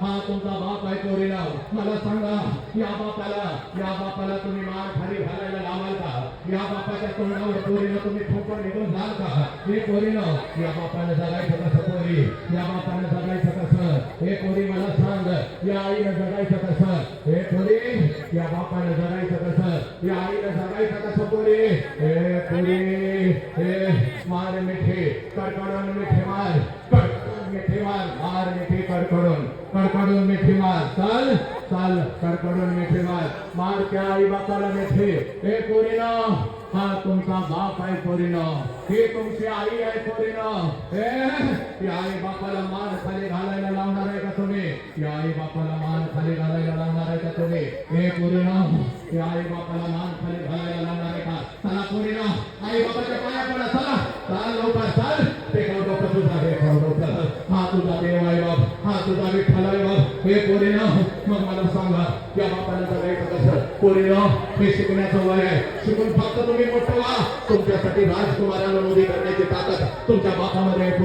हा तुमचा बाप आहे पोरीला मला सांगा या बापाला या बापाला तुम्ही मार खाली घालायला लावाल का? या बापाच्या तोंडावर पोरीला तुम्ही ठोकर निघून जाल का? हे पोरीनं या बापाने जगायचं कसं पोरी या बापाने जगायचं कसं? हे पोरी मला सांग या आईनं जगायचं कसं? हे पोरी या बापाने जगायचं कसं? या आईनं जगायचं कसं पोरी हे पोरी हे मार मिठे कडकडून मिठे मार कडकडून कडकडून मिठी मार चाल चाल कडकडून मिठी मार मार त्या आई बापाला मिठी? हे पोरीनो हा तुमचा बाप आहे पोरीनो ही तुमची आई आहे पोरीनो हे या आई बापाला मान खाली घालायला लावणार आहे का तुम्ही? या आई बापाला मान खाली घालायला लावणार आहे का तुम्ही? हे पोरीनो या आई बापाला मान खाली घालायला लावणार आहे का? चला पोरीनो आई देव आहे बाप हा तुझा विठ्ठल आहे बाप हे पोरीनं मग मला सांगा या बापाला जगायचं कसं पोरीनं हे शिकण्याचं वय आहे. शिकून फक्त तुम्ही मोठं व्हा. तुमच्यासाठी राजकुमाराला उभी करण्याची ताकद तुमच्या बापामध्ये आहे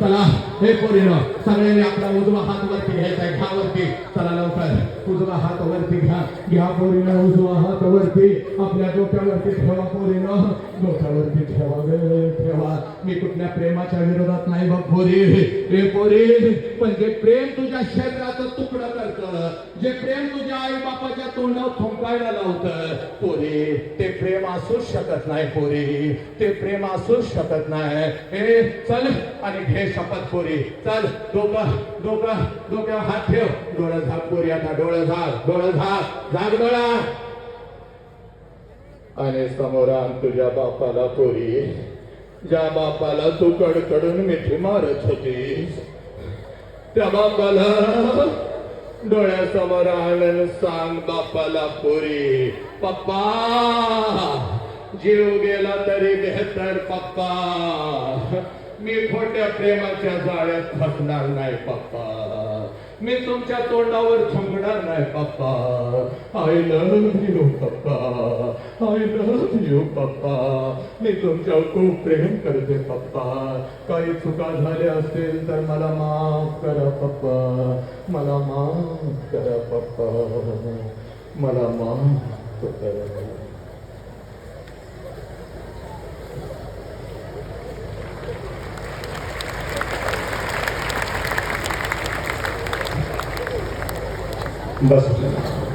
चला हे पोरीनं सगळ्यांनी आपला उजवा हात वरती घ्यायचा आहे घ्या चला लवकर उजवा हात वरती घ्या. घ्या पोरीनं उजवा हात वरती. आपल्या डोक्यावरती ठेवा पोरीनं डोक्यावरती ठेवा गे ठेवा. मी कुठल्या प्रेमाच्या विरोधात नाही बघ भोरे हे पोरी पण जे प्रेम तुझ्या शरीराचा तुकडा करत जे प्रेम तुझ्या आई बापाच्या तोंडावर थोंकायला लावत पोरे ते प्रेम असूच शकत नाही पोरी. ते प्रेम असूच शकत नाही. हे चल आणि घे शपथ पोरी. चल डोकं डोकं डोक्यावर हात ठेव. डोळं झाक पोरी आता डोळं झाक डोळं झाक. झाक डोळा. आणि समोर आण तुझ्या बापाला पोरी. ज्या बापाला तू कडकडून मिठी मारत होतीस त्या बापाला डोळ्यासमोर आणून सांग बापाला पुरी पप्पा जीव गेला तरी बेहतर पप्पा. मी खोट्या प्रेमाच्या जाळ्यात फसणार नाही पप्पा. मी तुमच्या तोंडावर थुंकणार नाही पप्पा. आय लव्ह यू पप्पा. आय लव्ह यू पप्पा. मी तुमच्यावर खूप प्रेम करते पप्पा. काही चुका झाल्या असतील तर मला माफ करा पप्पा. मला माफ करा पप्पा. मला माफ करा. Gracias.